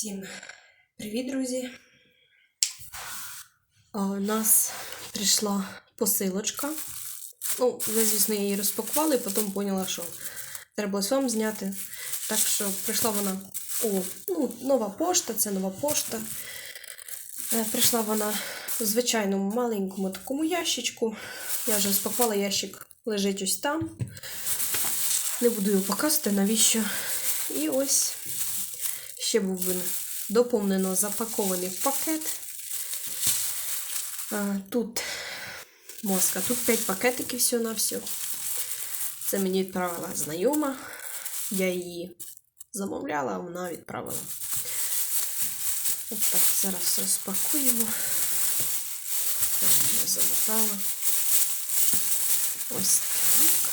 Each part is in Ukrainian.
Всім привіт, друзі! У нас прийшла посилочка. Ну, вже, звісно, її розпакували, потім поняла, що треба ось вам зняти. Так що прийшла вона о, ну, нова пошта, це нова пошта. Е, Прийшла вона у звичайному маленькому такому ящичку. Я вже розпакувала ящик, лежить ось там. Не буду його показувати, навіщо. І ось ще був він доповнено запакований в пакет. Тут мозка, тут 5 пакетиків всього на все. Це мені відправила знайома. Я її замовляла, а вона відправила. От так, зараз все спакуємо. Я замотала. Ось так.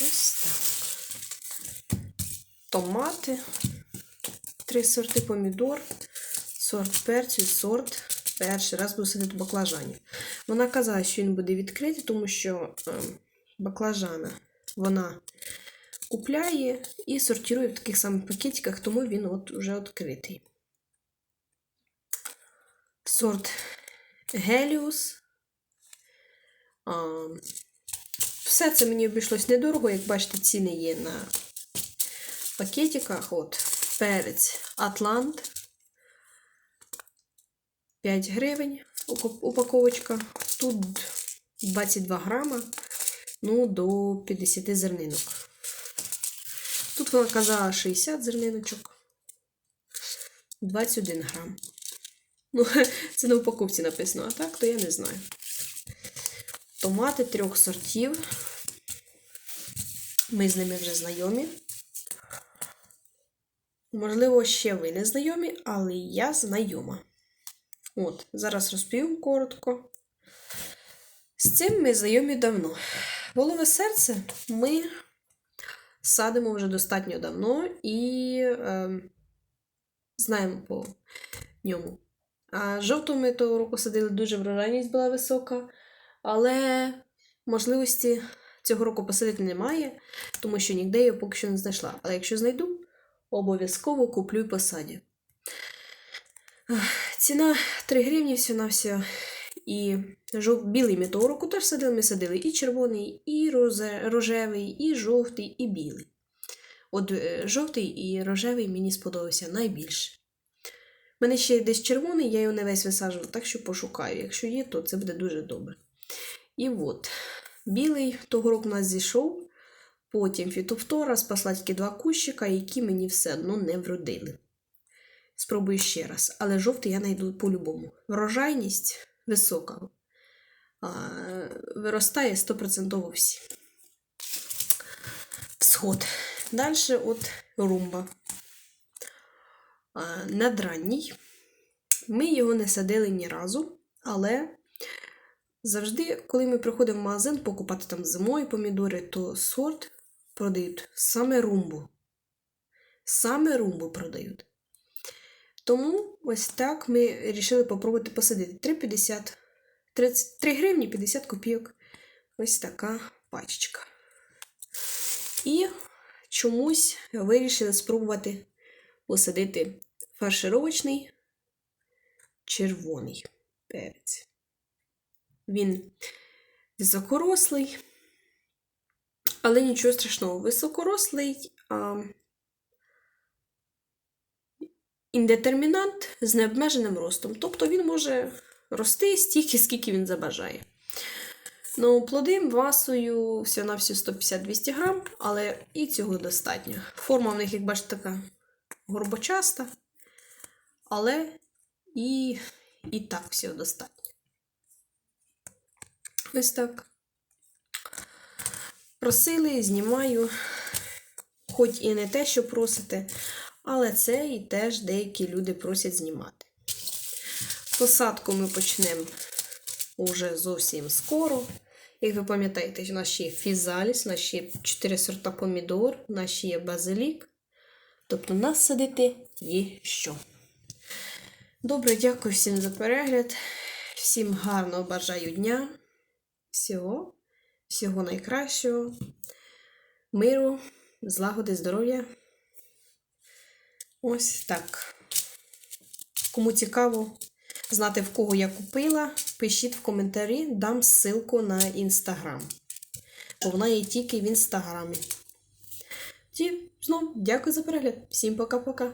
Ось так томати, три сорти помідор, сорт перцю, сорт. Перший раз буду садити баклажанів. Вона казала, що він буде відкритий, тому що е, баклажана вона купляє і сортує в таких самих пакетиках, тому він от вже відкритий. Сорт Геліус. Все це мені обійшлось недорого, як бачите, ціни є на пакетиках. От перець Атлант. 5 гривень упаковочка. Тут 22 грама, ну, до 50 зернинок. Тут вона казала 60 зерниночок. 21 грам. Ну, це на упаковці написано, а так, то я не знаю. Томати трьох сортів. Ми з ними вже знайомі. Можливо, ще ви не знайомі, але я знайома. От, зараз розповім коротко. З цим ми знайомі давно. Волове серце ми садимо вже достатньо давно і е, знаємо по ньому. А жовту ми того року садили дуже врожайність була висока, але можливості цього року посадити немає, тому що ніде я поки що не знайшла. Але якщо знайду, обов'язково куплю і посадю. Ціна 3 гривні всього на все. І білий ми того року теж садили, ми садили і червоний, і рожевий, і жовтий, і білий. От е, жовтий і рожевий мені сподобався найбільше. У мене ще десь червоний, я його не весь висаджувала, так що пошукаю. Якщо є, то це буде дуже добре. І от, білий того року у нас зійшов. Потім фітофтора спасла тільки два кущика, які мені все одно не вродили. Спробую ще раз. Але жовтий я знайду по-любому. Врожайність висока. А, виростає 100% всі. Всход. Далі от румба. А, надранній. Ми його не садили ні разу, але завжди, коли ми приходимо в магазин покупати там зимою помідори, то сорт продають саме румбу. Саме румбу продають. Тому ось так ми вирішили попробувати посадити 3,50 3 гривні 50 копійок. Ось така пачечка. І чомусь вирішили спробувати посадити фаршировочний червоний перець. Він високорослий, але нічого страшного, високорослий а, індетермінант з необмеженим ростом. Тобто він може рости стільки, скільки він забажає. Ну, плоди масою всього на всю 150-200 грам, але і цього достатньо. Форма в них, як бачите, така горбочаста, але і, і так всього достатньо. Ось так. Просили, знімаю, хоч і не те, що просите, але це і теж деякі люди просять знімати. Посадку ми почнемо уже зовсім скоро. Як ви пам'ятаєте, у нас ще є фізаліс, у нас ще є 4 сорта помідор, у нас ще є базилік. Тобто нас садити є що. Добре, дякую всім за перегляд. Всім гарного бажаю дня. Всього, всього найкращого, миру, злагоди, здоров'я. Ось так. Кому цікаво знати, в кого я купила, пишіть в коментарі, дам ссылку на інстаграм. Бо вона є тільки в інстаграмі. Тоді знов дякую за перегляд. Всім пока-пока.